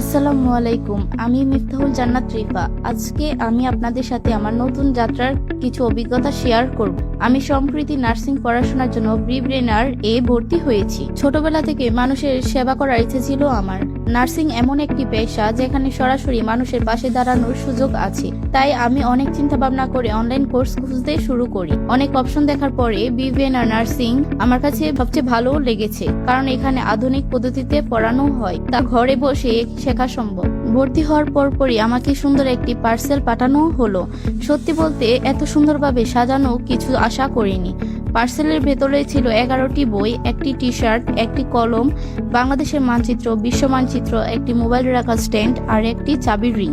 আসসালামু আলাইকুম, আমি মিফতাহুল জান্নাত রিফা। আজকে আমি আপনাদের সাথে আমার নতুন যাত্রার কিছু অভিজ্ঞতা শেয়ার করব। আমি সম্প্রতি নার্সিং পড়াশোনার জন্য ব্রিব্রেনার এ ভর্তি হয়েছি। ছোটবেলা থেকে মানুষের সেবা করার ইচ্ছে ছিল আমার। নার্সিং এমন একটি পেশা যেখানে সরাসরি মানুষের পাশে দাঁড়ানোর সুযোগ আছে। তাই আমি অনেক চিন্তা ভাবনা করে অনলাইন কোর্স খুঁজতে শুরু করি। অনেক অপশন দেখার পরে বিবিএনআর নার্সিং আমার কাছে সবচেয়ে ভালো লেগেছে, কারণ এখানে আধুনিক পদ্ধতিতে পড়ানো হয়। তা ঘরে বসে শেখা সম্ভব। ভর্তি হওয়ার পরপরই আমাকে সুন্দর একটি পার্সেল পাঠানো হলো। সত্যি বলতে এত সুন্দরভাবে সাজানো কিছু আশা করিনি। পার্সেলের ভেতরে ছিল এগারোটি বই, একটি টি শার্ট একটি কলম, বাংলাদেশের মানচিত্র, বিশ্ব মানচিত্র, একটি মোবাইল রাখার স্ট্যান্ড আর একটি চাবির রিং।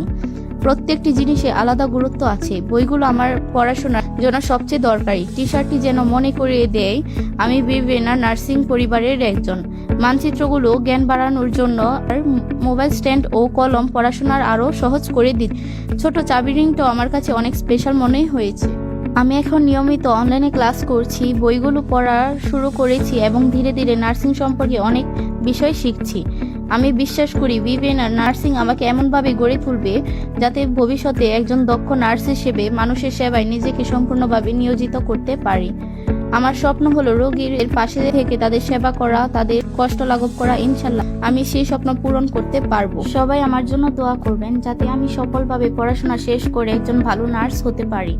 প্রত্যেকটি জিনিসে আলাদা গুরুত্ব আছে। বইগুলো আমার পড়াশোনার জন্য সবচেয়ে দরকারি। টি শার্টটি যেন মনে করিয়ে দেয়, আমি বিবেনা নার্সিং পরিবারের একজন। মানচিত্রগুলো জ্ঞান বাড়ানোর জন্য আর মোবাইল স্ট্যান্ড ও কলম পড়াশোনার আরও সহজ করে দিত। ছোট চাবি রিংটাও আমার কাছে অনেক স্পেশাল মনে হয়েছে। আমি এখন নিয়মিত অনলাইনে ক্লাস করছি, বইগুলো পড়া শুরু করেছি এবং ধীরে ধীরে নার্সিং সম্পর্কে অনেক বিষয় শিখছি। আমি বিশ্বাস করি বিবেন আর নার্সিং আমাকে এমনভাবে গড়ে তুলবে যাতে ভবিষ্যতে একজন দক্ষ নার্স হিসেবে মানুষের সেবায় নিজেকে সম্পূর্ণভাবে নিয়োজিত করতে পারি। আমার স্বপ্ন হলো রোগীর পাশে থেকে তাদের সেবা করা, তাদের কষ্ট লাঘব করা, ইনশাল্লাহ। আমি সেই স্বপ্ন পূরণ করতে পারব। সবাই আমার জন্য দোয়া করবেন যাতে আমি সফলভাবে পড়াশোনা শেষ করে একজন ভালো নার্স হতে পারি।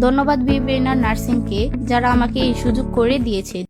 ধন্যবাদ বিবেনা নার্সিংকে, যারা আমাকে এই সুযোগ করে দিয়েছে।